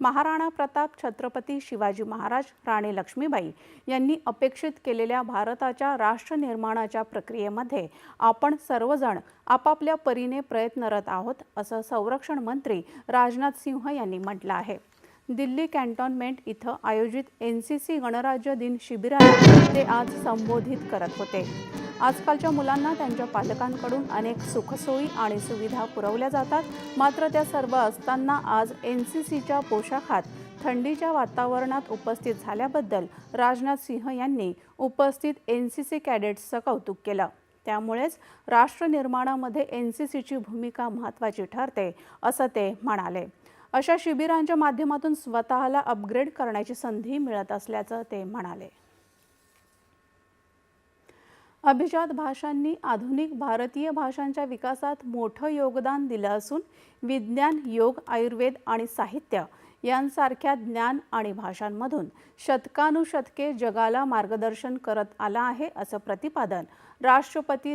महाराणा प्रताप छत्रपती शिवाजी महाराज राणी लक्ष्मीबाई यांनी अपेक्षित केलेल्या भारताच्या राष्ट्रनिर्माणाच्या प्रक्रियेमध्ये आपण सर्वजण आपापल्या परीने प्रयत्नरत आहोत असं संरक्षण मंत्री राजनाथ सिंह यांनी म्हटलं आहे. दिल्ली कॅन्टॉनमेंट इथं आयोजित एन सी सी गणराज्य दिन शिबिराला ते आज संबोधित करत होते. आजकालच्या मुलांना त्यांच्या पालकांकडून अनेक सुखसोयी आणि सुविधा पुरवल्या जातात. मात्र त्या सर्व असताना आज एन सी सीच्या पोशाखात थंडीच्या वातावरणात उपस्थित झाल्याबद्दल राजनाथ सिंह यांनी उपस्थित एन सी सी कॅडेट्सचं कौतुक केलं. त्यामुळेच राष्ट्रनिर्माणामध्ये एन सी सीची भूमिका महत्त्वाची ठरते असं ते म्हणाले. अशा शिबिरांच्या माध्यमातून स्वतःला अपग्रेड करण्याची संधी मिळत असल्याचं ते म्हणाले. अभिजात भाषांनी आधुनिक भारतीय भाषांच्या विकासात मोठं योगदान दिलं असून विज्ञान योग आयुर्वेद आणि साहित्य यांसारख्या ज्ञान आणि भाषांमधून शतकानुशतके जगाला मार्गदर्शन करत आला आहे असं प्रतिपादन राष्ट्रपती